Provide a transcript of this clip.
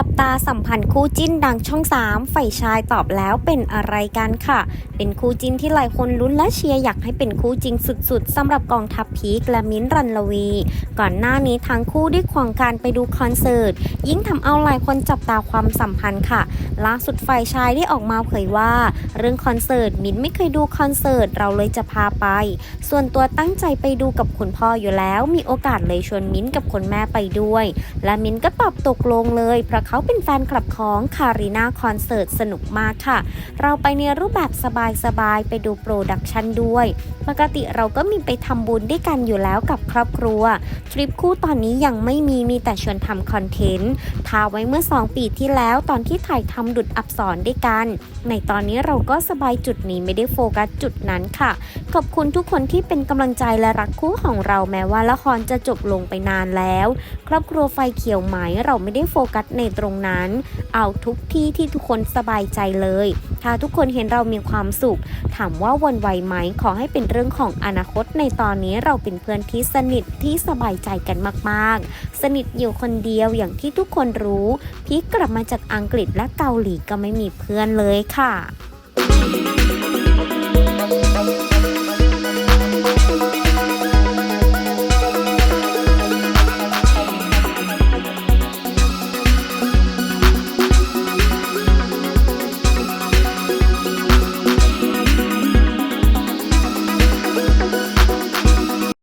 จับตาสัมพันธ์คู่จิ้นดังช่อง 3 ฝ่ายชายตอบแล้วเป็นอะไรกันค่ะ เป็นคู่จิ้นที่หลายคนลุ้นและเชียร์อยากให้เป็นคู่จริงสุดๆสำหรับกองทัพพีคและมิ้นรันลวี ก่อนหน้านี้ทั้งคู่ได้ควงการไปดูคอนเสิร์ต ยิ่งทำเอาหลายคนจับตาความสัมพันธ์ค่ะ ล่าสุดฝ่ายชายได้ออกมาเผยว่า เรื่องคอนเสิร์ตมิ้นไม่เคยดูคอนเสิร์ตเราเลยจะพาไป ส่วนตัวตั้งใจไปดูกับคุณพ่ออยู่แล้ว มีโอกาสเลยชวนมิ้นกับคุณแม่ไปด้วย และมิ้นก็ตอบตกลงเลยเพราะเขาเป็นแฟนคลับของคารีนาคอนเสิร์ตสนุกมากค่ะ เราไปในรูปแบบสบายๆ ไปดูโปรดักชันด้วย ปกติเราก็มีไปทำบุญด้วยกันอยู่แล้วกับครอบครัว ทริปคู่ตอนนี้ยังไม่มีมีแต่ชวนทำคอนเทนต์ทาไว้เมื่อ 2 ปีที่แล้วตอนที่ถ่ายทำดุดอับสรด้วยกัน ในตอนนี้เราก็สบายจุดนี้ไม่ได้โฟกัสจุดนั้นค่ะ ขอบคุณทุกคนที่เป็นกำลังใจและรักคู่ของเราแม้ว่าละครจะจบลงไปนานแล้ว ครอบครัวไฟเขียวไหมเราไม่ได้โฟกัสในตรงนั้น เอาทุกที่ที่ทุกคนสบายใจเลย ถ้าทุกคนเห็นเรามีความสุข ถามว่าวันไหวไหมขอให้เป็นเรื่องของอนาคตในตอนนี้เราเป็นเพื่อนที่สนิทที่สบายใจกันมากๆ สนิทอยู่คนเดียวอย่างที่ทุกคนรู้ พีคกลับมาจากอังกฤษและเกาหลีก็ไม่มีเพื่อนเลยค่ะ